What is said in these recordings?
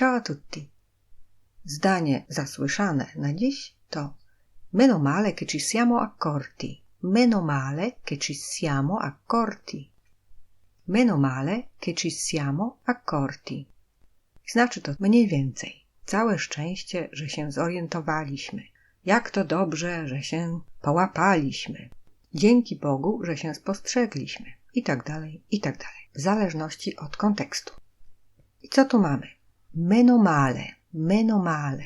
Ciao a tutti. Zdanie zasłyszane na dziś to Meno male che ci siamo accorti. Meno male che ci siamo accorti. Meno male che ci siamo accorti. Znaczy to mniej więcej. Całe szczęście, że się zorientowaliśmy. Jak to dobrze, że się połapaliśmy. Dzięki Bogu, że się spostrzegliśmy. I tak dalej, i tak dalej. W zależności od kontekstu. I co tu mamy? Meno male, meno male.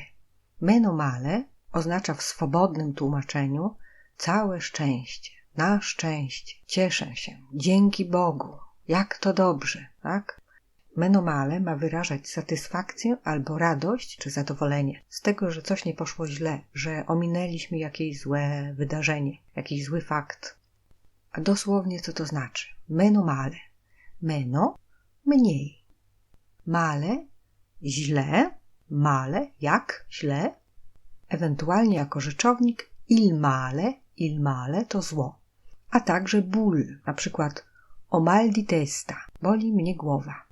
Meno male oznacza w swobodnym tłumaczeniu całe szczęście, na szczęście, cieszę się, dzięki Bogu, jak to dobrze, tak? Menomale ma wyrażać satysfakcję albo radość czy zadowolenie z tego, że coś nie poszło źle, że ominęliśmy jakieś złe wydarzenie, jakiś zły fakt. A dosłownie co to znaczy? Menomale. Meno mniej. Male źle, male jak źle, ewentualnie jako rzeczownik il male, il male to zło, a także ból, na przykład o mal di testa, boli mnie głowa.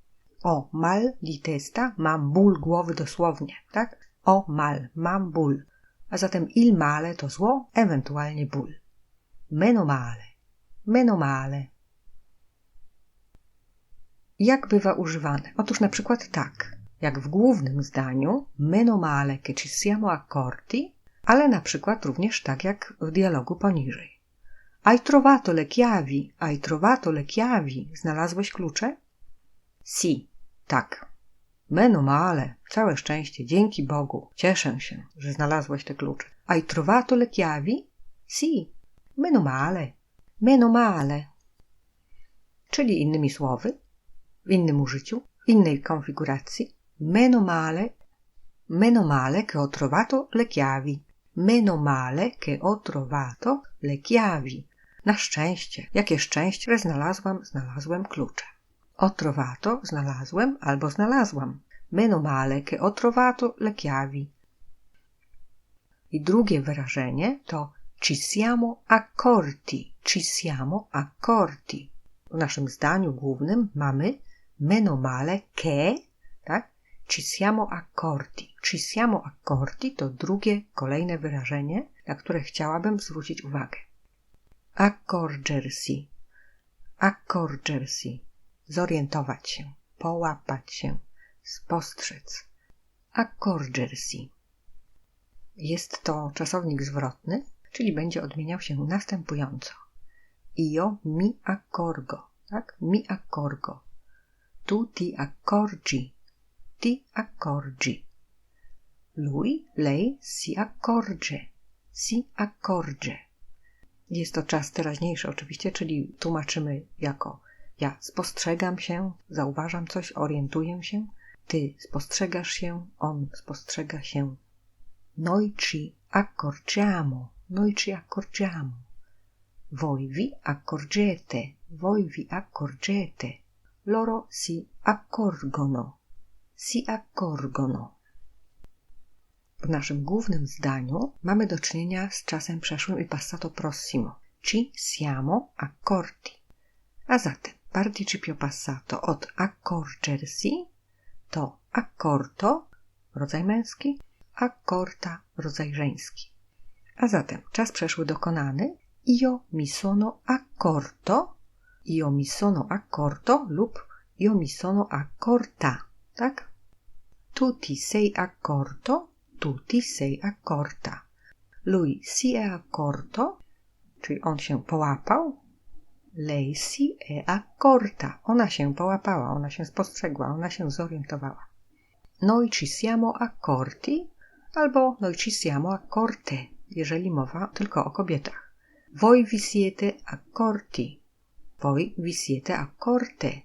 O mal di testa, mam ból głowy dosłownie, tak? O mal, mam ból. A zatem il male to zło, ewentualnie ból. Meno male, meno male. Jak bywa używane? Otóż na przykład tak jak w głównym zdaniu meno male che ci siamo accorti, ale na przykład również tak jak w dialogu poniżej. Hai trovato le chiavi? Hai trovato le chiavi? Znalazłeś klucze? Si, tak. Meno male, całe szczęście, dzięki Bogu. Cieszę się, że znalazłeś te klucze. Hai trovato le chiavi? Si, meno male, meno male. Czyli innymi słowy, w innym użyciu, innej konfiguracji, Meno male, meno male che ho trovato le chiavi. Meno male che ho trovato le. Na szczęście. Jakie szczęście, że znalazłam, znalazłem klucze. Ho trovato, znalazłem albo znalazłam. Meno male che ho trovato le chiavi. I drugie wyrażenie to ci siamo accorti. Ci siamo accorti. W naszym zdaniu głównym mamy meno male che, tak? Ci siamo accorti. Ci siamo to drugie, kolejne wyrażenie, na które chciałabym zwrócić uwagę. Accorgersi. Accorgersi. Zorientować się, połapać się, spostrzec. Accorgersi. Jest to czasownik zwrotny, czyli będzie odmieniał się następująco. Io mi accorgo, tak? Mi accorgo. Tu ti accorgi ti accorgi. Lui, lei si accorge, si accorge. Jest to czas teraźniejszy oczywiście, czyli tłumaczymy jako ja spostrzegam się, zauważam coś, orientuję się, ty spostrzegasz się, on spostrzega się. Noi ci accorgiamo, noi ci accorgiamo. Voi vi accorgete, voi vi accorgete. Loro si accorgono si accorgono. W naszym głównym zdaniu mamy do czynienia z czasem przeszłym i passato prossimo. Ci siamo accorti. A zatem participio passato od accorgersi to accorto, rodzaj męski, accorta, rodzaj żeński. A zatem czas przeszły dokonany io mi sono accorto, io mi sono accorto lub io mi sono accorta, tak? Tu ti sei accorto, tu ti sei accorta. Lui si è accorto, czyli on się połapał. Lei si è accorta. Ona się połapała, ona się spostrzegła, ona się zorientowała. Noi ci siamo accorti albo noi ci siamo accorte, jeżeli mowa tylko o kobietach. Voi vi siete accorti. Voi vi siete accorte.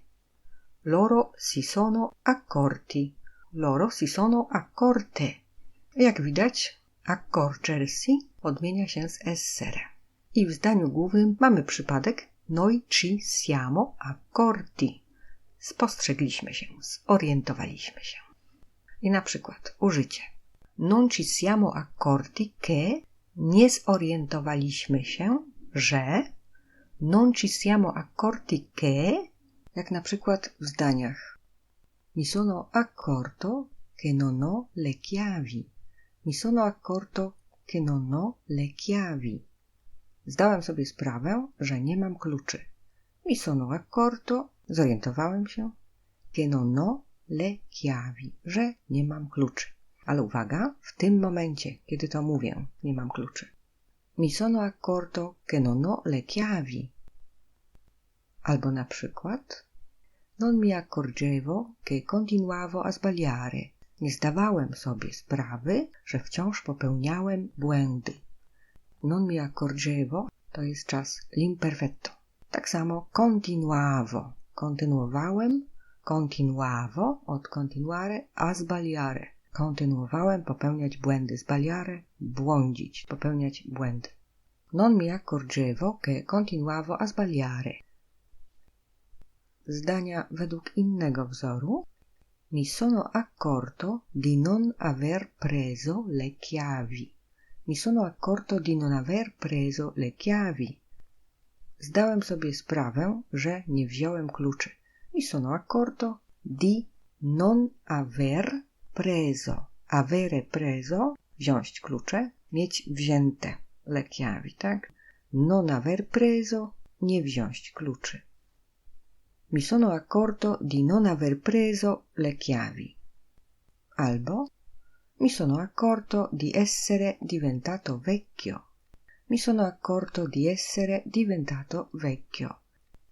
Loro si sono accorti loro si sono accorte. Jak widać, accorgersi odmienia się z essere. I w zdaniu głównym mamy przypadek noi ci siamo accorti. Spostrzegliśmy się, zorientowaliśmy się. I na przykład użycie non ci siamo accorti che nie zorientowaliśmy się, że non ci siamo accorti che jak na przykład w zdaniach mi sono accorto che non ho le chiavi. Mi sono accorto che non ho le chiavi. Zdałem sobie sprawę, że nie mam kluczy. Mi sono accorto, zorientowałem się, che non ho le chiavi, że nie mam kluczy. Ale uwaga, w tym momencie, kiedy to mówię, nie mam kluczy. Mi sono accorto che non ho le chiavi. Albo na przykład Non mi accorgevo che continuavo a sbagliare. Nie zdawałem sobie sprawy, że wciąż popełniałem błędy. Non mi accorgevo to jest czas l'imperfetto. Tak samo continuavo. Kontynuowałem, continuavo od continuare a sbagliare. Kontynuowałem popełniać błędy. Sbagliare, błądzić, popełniać błędy. Non mi accorgevo che continuavo a sbagliare. Zdania według innego wzoru. Mi sono accorto di non aver preso le chiavi. Mi sono accorto di non aver preso le chiavi. Zdałem sobie sprawę, że nie wziąłem kluczy. Mi sono accorto di non aver preso. Avere preso, wziąć klucze, mieć wzięte le chiavi, tak? Non aver preso, nie wziąć kluczy. Mi sono accorto di non aver preso le chiavi. Albo mi sono accorto di essere diventato vecchio. Mi sono accorto di essere diventato vecchio.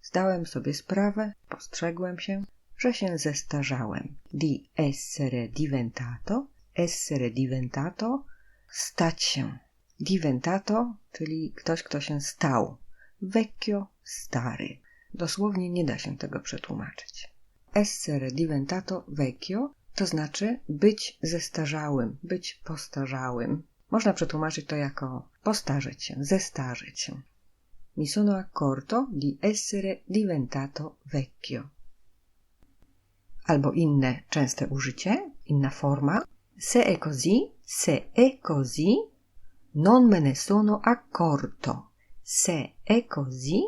Zdałem sobie sprawę, postrzegłem się, że się zestarzałem. Di essere diventato, essere diventato, stać się. Diventato, czyli ktoś, kto się stał. Vecchio, stary. Dosłownie nie da się tego przetłumaczyć. Essere diventato vecchio to znaczy być zestarzałym, być postarzałym. Można przetłumaczyć to jako postarzeć się, zestarzeć się. Mi sono accorto di essere diventato vecchio. Albo inne częste użycie, inna forma. Se è così, se è così, non me ne sono accorto. Se è così,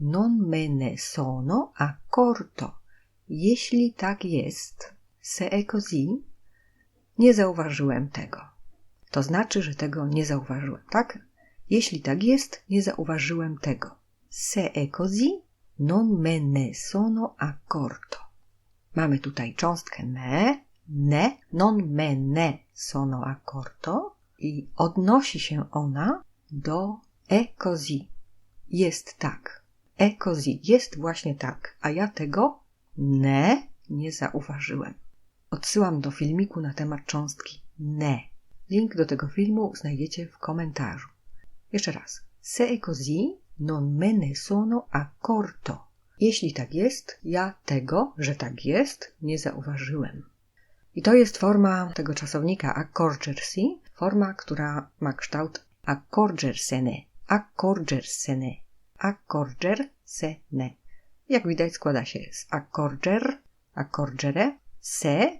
non me ne sono accorto. Jeśli tak jest, se è così, nie zauważyłem tego. To znaczy, że tego nie zauważyłem, tak? Jeśli tak jest, nie zauważyłem tego. Se è così, non me ne sono accorto. Mamy tutaj cząstkę me, ne, non me ne sono accorto i odnosi się ona do è così. Jest tak. Così. Jest właśnie tak. A ja tego ne nie zauważyłem. Odsyłam do filmiku na temat cząstki ne. Link do tego filmu znajdziecie w komentarzu. Jeszcze raz. Se è così, non me ne sono accorto. Jeśli tak jest, ja tego, że tak jest, nie zauważyłem. I to jest forma tego czasownika accorgersi, forma, która ma kształt accorgersene, accorgersene, accorgersene. Jak widać składa się z accorger, accorgere, se,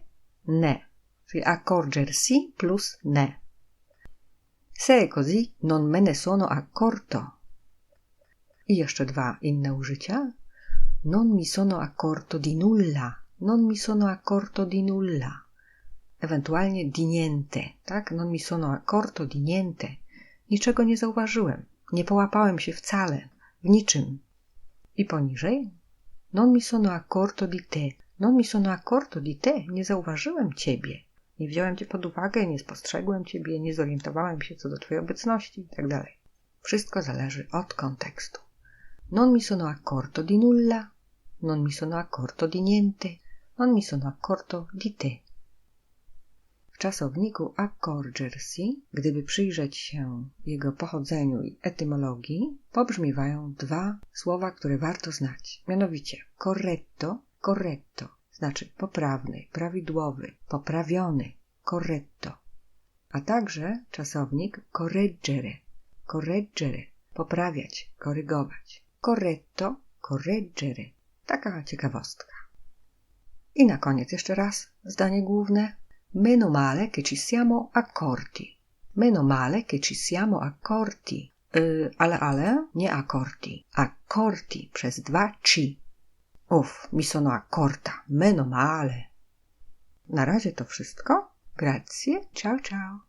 ne, czyli accorgersi plus ne. Se così, non me ne sono accorto. I jeszcze dwa inne użycia. Non mi sono accorto di nulla. Non mi sono accorto di nulla. Ewentualnie di niente, tak? Non mi sono accorto di niente. Niczego nie zauważyłem. Nie połapałem się wcale. W niczym. I poniżej. Non mi sono accorto di te. Non mi sono accorto di te. Nie zauważyłem ciebie. Nie wziąłem cię pod uwagę, nie spostrzegłem ciebie, nie zorientowałem się co do twojej obecności itd. Tak Wszystko zależy od kontekstu. Non mi sono accorto di nulla, non mi sono accorto di niente, non mi sono accorto di te. W czasowniku accorgersi, gdyby przyjrzeć się jego pochodzeniu i etymologii, pobrzmiewają dwa słowa, które warto znać. Mianowicie corretto, corretto, znaczy poprawny, prawidłowy, poprawiony, corretto. A także czasownik correggere, correggere, poprawiać, korygować. Corretto, correggere. Taka ciekawostka. I na koniec jeszcze raz zdanie główne. Meno male che ci siamo accorti. Meno male che ci siamo accorti. Yy, ale, ale, nie accorti. Accorti przez dwa ci. Uff, mi sono accorta. Meno male. Na razie to wszystko. Grazie. Ciao, ciao.